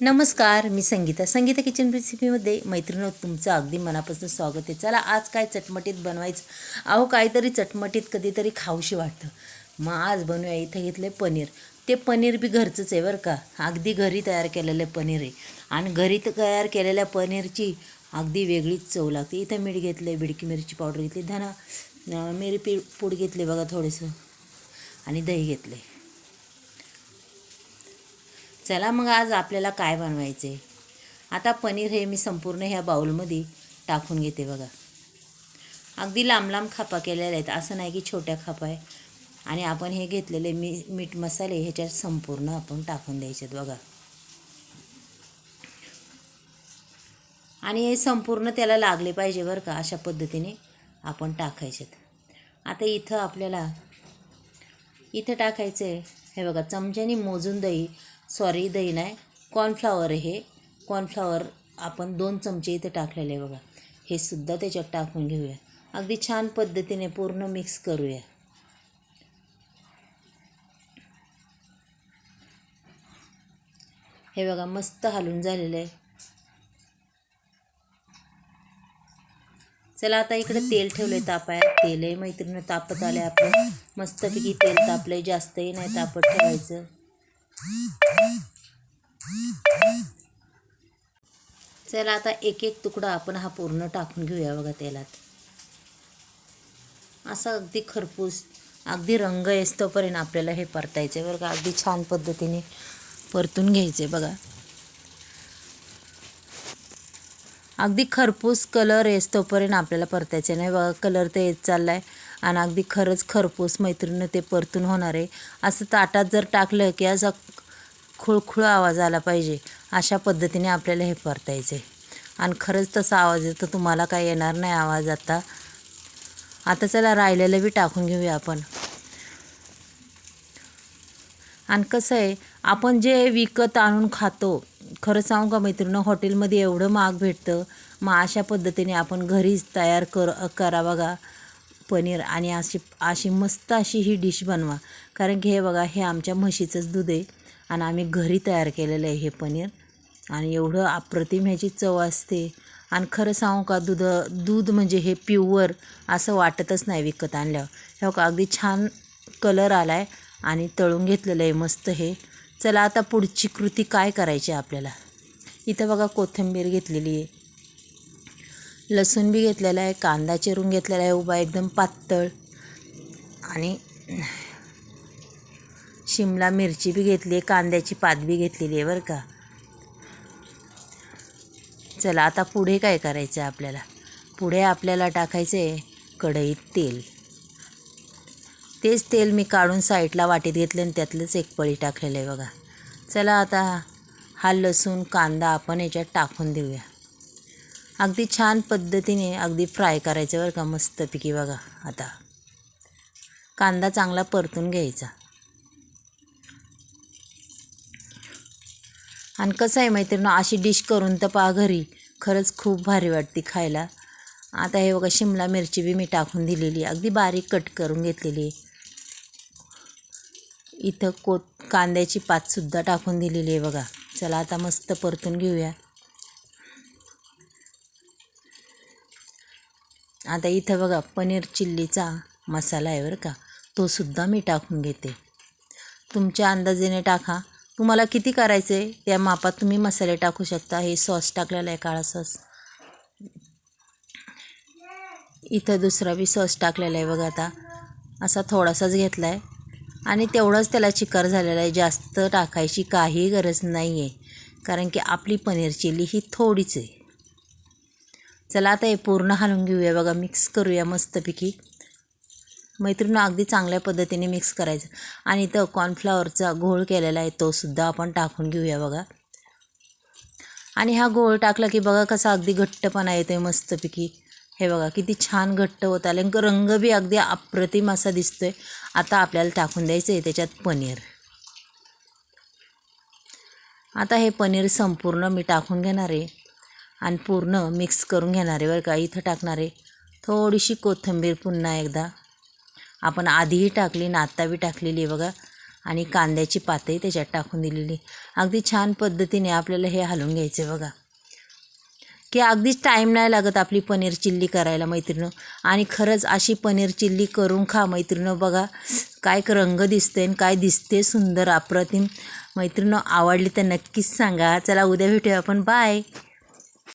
नमस्कार मी संगीता. संगीता किचन रेसिपीमध्ये मैत्रिणी तुमचं अगदी मनापासून स्वागत आहे. चला आज काय चटमटीत बनवायचं? अहो काहीतरी चटमटीत कधीतरी खाऊशी वाटतं. मग आज बनवूया इथं घेतलं आहे पनीर. ते पनीर बी घरचंच आहे बरं का. अगदी घरी तयार केलेलं पनीर आहे. आणि घरी तयार केलेल्या पनीरची अगदी वेगळीच चव लागते. इथं मीठ घेतलं आहे बिडकी मिरची पावडर घेतली धना मिरी पी पूड घेतली बघा थोडंसं. आणि दही घेतलं आहे चला मग आज आपल्याला काय बनवायचं? आहे आता पनीर हे मी संपूर्ण ह्या बाऊलमध्ये टाकून घेते बघा. अगदी लांब लांब खापा केलेल्या आहेत. असं नाही की छोट्या खापा आहे. आणि आपण हे घेतलेले मी मीठ मसाले ह्याच्यात संपूर्ण आपण टाकून द्यायचे बघा. आणि हे संपूर्ण त्याला लागले पाहिजे बरं का अशा पद्धतीने आपण टाकायचे आता इथं आपल्याला इथं टाकायचं आहे हे बघा चमच्याने मोजून दही सॉरी दही नाही. कॉर्नफ्लावर आहे हे. कॉर्नफ्लावर आपण दोन चमचे इथे टाकलेले आहे बघा. हे सुद्धा त्याच्यात टाकून घेऊया. अगदी छान पद्धतीने पूर्ण मिक्स करूया. हे बघा मस्त हलून झालेलं आहे. चला आता इकडे तेल ठेवलंय तापाय तेल आहे मैत्रिणी तापत आहे आपलं. मस्तपैकी तेल तापलंय. जास्तही नाही तापत ठेवायचं. चला आता एक एक तुकडा आपण हा पूर्ण टाकून घेऊया बघा तेलात. असं अगदी खरपूस अगदी रंग येस्तोपर्यंत आपल्याला हे परतायचं बरं का. अगदी छान पद्धतीने परतून घ्यायचे बघा. अगदी खरपूस कलर येस्तोपर्यंत आपल्याला परतायचे नाही बघा कलर तर येत चालला आहे आणि अगदी खरंच खरपूस मैत्रिणीनं ते परतून होणार आहे. असं ताटात जर टाकलं की असा खुळखुळ आवाज आला पाहिजे अशा पद्धतीने आपल्याला हे परतायचं आहे आणि खरंच तसा आवाज येतो तुम्हाला काय येणार नाही आवाज आता. आता चला राहिलेलं बी टाकून घेऊया आपण. आणि कसं आहे आपण जे विकत आणून खातो खरं सांगू का मैत्रिणी हॉटेलमध्ये एवढं महाग भेटतं. मग अशा पद्धतीने आपण घरीच तयार कर करा बघा. पनीर आणि अशी अशी मस्त अशी ही डिश बनवा. कारण की हे बघा हे आमच्या म्हशीचंच दूध आहे आणि आम्ही घरी तयार केलेलं आहे हे पनीर. आणि एवढं अप्रतिम ह्याची चव असते. आणि खरं सांगू का दूध दूध म्हणजे हे प्युअर असं वाटतच नाही विकत आणल्यावर. हे का अगदी छान कलर आला आहे आणि तळून घेतलेलं आहे मस्त हे. चला आता पुढची कृती काय करायची आपल्याला? इथं बघा कोथिंबीर घेतलेली आहे. लसूण बी घेतलेला आहे कांदा चिरून घेतलेला आहे उभा एकदम पातळ. आणि शिमला मिरची बी घेतली आहे कांद्याची पात बी घेतलेली आहे बरं का. चला आता पुढे काय करायचं आहे आपल्याला? पुढे आपल्याला टाकायचं आहे कढईत तेल. तेच तेल मी काढून साईडला वाटीत घेतलं आणि त्यातलंच एक पळी टाकलेलं आहे बघा. चला आता हा लसूण कांदा आपण याच्यात टाकून देऊया. अगदी छान पद्धतीने अगदी फ्राय करायचं बरं का मस्तपैकी बघा आता. कांदा चांगला परतून घ्यायचा. आणि कसं आहे मैत्रिणी अशी डिश करून तर पहा घरी खरंच खूप भारी वाटते खायला. आता हे बघा शिमला मिरची बी मी टाकून दिलेली अगदी बारीक कट करून घेतलेली. आहे इथं कोत कांद्याची पातसुद्धा टाकून दिलेली आहे बघा. चला आता मस्त परतून घेऊया. आता इथं बघा पनीर चिल्लीचा मसाला आहे बरं का. तो सुद्धा मी टाकून घेते. तुमच्या अंदाजेने टाका. तुम्हाला किती करायचं आहे? त्या मापात तुम्ही मसाले टाकू शकता. हे सॉस टाकलेला आहे काळा सॉस. इथं दुसरा बी सॉस टाकलेला आहे बघा आता. असा थोडासाच घेतला आहे आणि तेवढंच त्याला चिकार झालेला आहे. जास्त टाकायची काही गरज नाही आहे कारण की आपली पनीर चिली ही थोडीच आहे. चला आता हे पूर्ण हलवून घेऊया बघा मिक्स करूया मस्तपैकी. मैत्रिणी अगदी चांगल्या पद्धतीने मिक्स करायचं. आणि इथं कॉर्नफ्लॉवरचा घोळ केलेला आहे तोसुद्धा आपण टाकून घेऊया बघा. आणि हा गोळ टाकला की बघा कसा अगदी घट्टपणा येतो आहे मस्तपैकी. हे बघा किती छान घट्ट होत आले रंग बी अगदी अप्रतिम असा दिसतो आहे आता आपल्याला टाकून द्यायचं आहे त्याच्यात पनीर. आता हे पनीर संपूर्ण मी टाकून घेणार आहे. आणि पूर्ण मिक्स करून घेणार आहे बरं का इथं टाकणारे. थोडीशी कोथिंबीर पुन्हा एकदा. आपण आधीही टाकली ना आत्ताबी टाकलेली आहे बघा. आणि कांद्याची पातही त्याच्यात टाकून दिलेली. अगदी छान पद्धतीने आपल्याला हे हलवून घ्यायचं आहे बघा. की अगदीच टाईम नाही लागत आपली पनीर चिल्ली करायला मैत्रिणं आणि खरंच अशी पनीर चिल्ली करून खा मैत्रिणं बघा काय रंग दिसते आणि काय दिसते सुंदर अप्रतिम. मैत्रिणं आवडली तर नक्कीच सांगा. चला उद्या भेटूया आपण. बाय